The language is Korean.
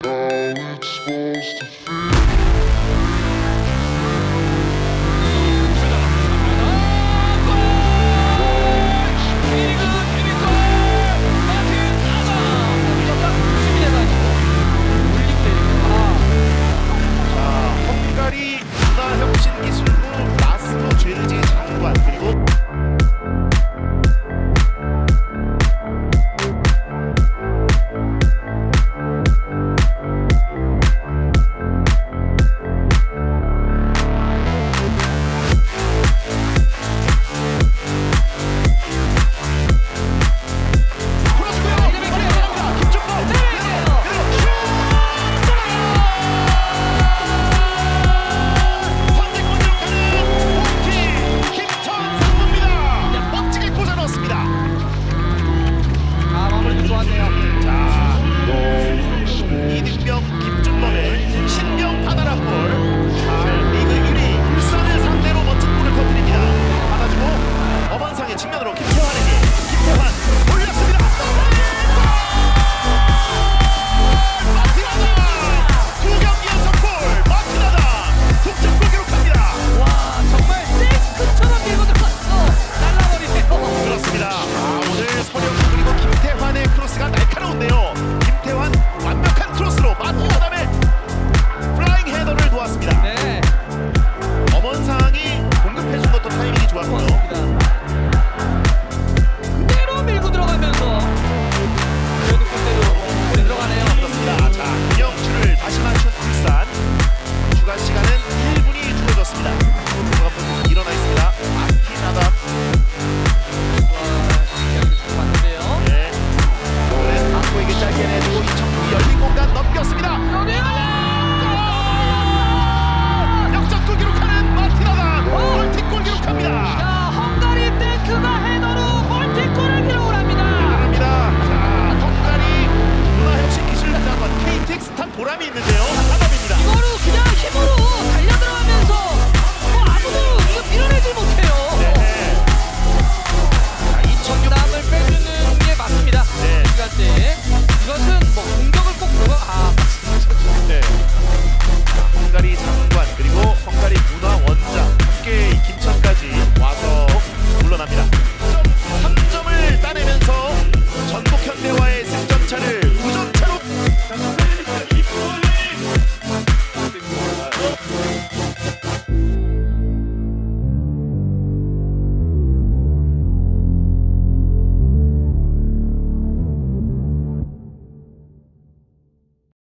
How it's supposed to feel 헝가리 장관 그리고 헝가리 문화원장 함께 김천까지 와서 물러납니다. 3점을 따내면서 전북 현대와의 승점차를 9점차로